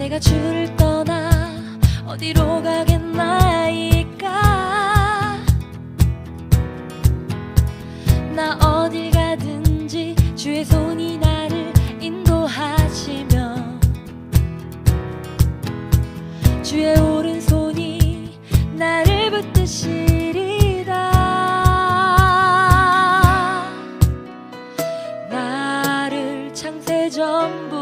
내가 주를 떠나 어디로 가겠나이까 나 어딜 가든지 주의 손이 나를 인도하시며 주의 오른손이 나를 붙드시리라. 나를 창세 전부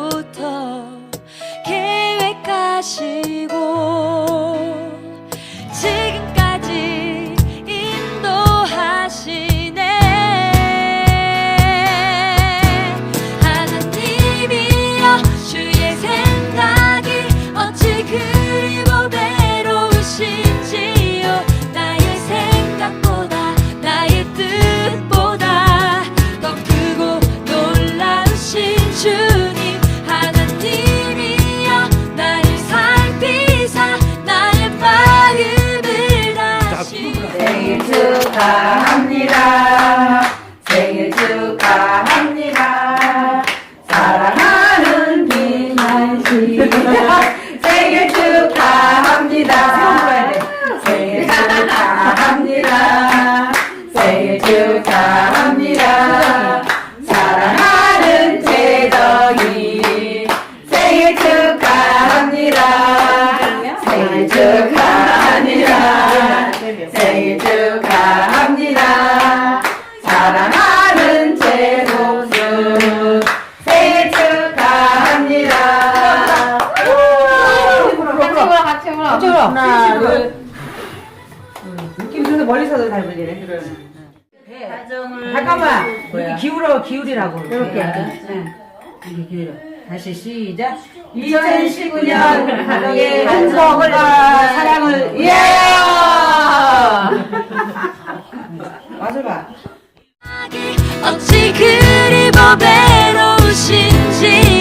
축하합니다. 생일 축하합니다. 사랑하는 김한 씨. 생일 축하합니다. 생일 축하합니다. 생일 축하합니다. 사랑하는 재덕이 생일 축하합니다. 생일 축하합니다. 이쪽으로. 하나, 둘. 느낌 있어서 멀리서도 잘 불리네. 네. 가정을 잠깐만. 이렇게 기울어, 기울이라고. 이렇게. 네. 이렇게 기울여. 다시 시작. 2019년 가정의 행복과 사랑을 위해 맛을 봐. 어찌 그리 뭐 버배로우신지